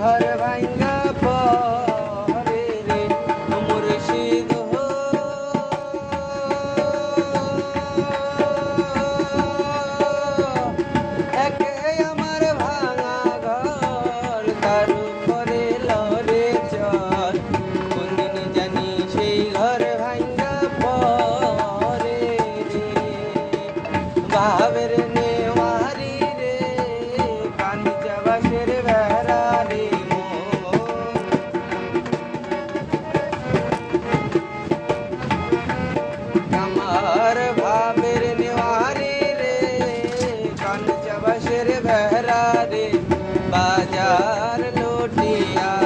ঘর ভাঙ্গা পরে রে, মুর্শিদ একে আমার ভাঙা ঘর, তার উপরে লরে চল কোনদিন জানি সেই ঘর ভাঙ্গা পরে রে। বাবের নেওয়ারি রে কান্দি চাবাসের Maria.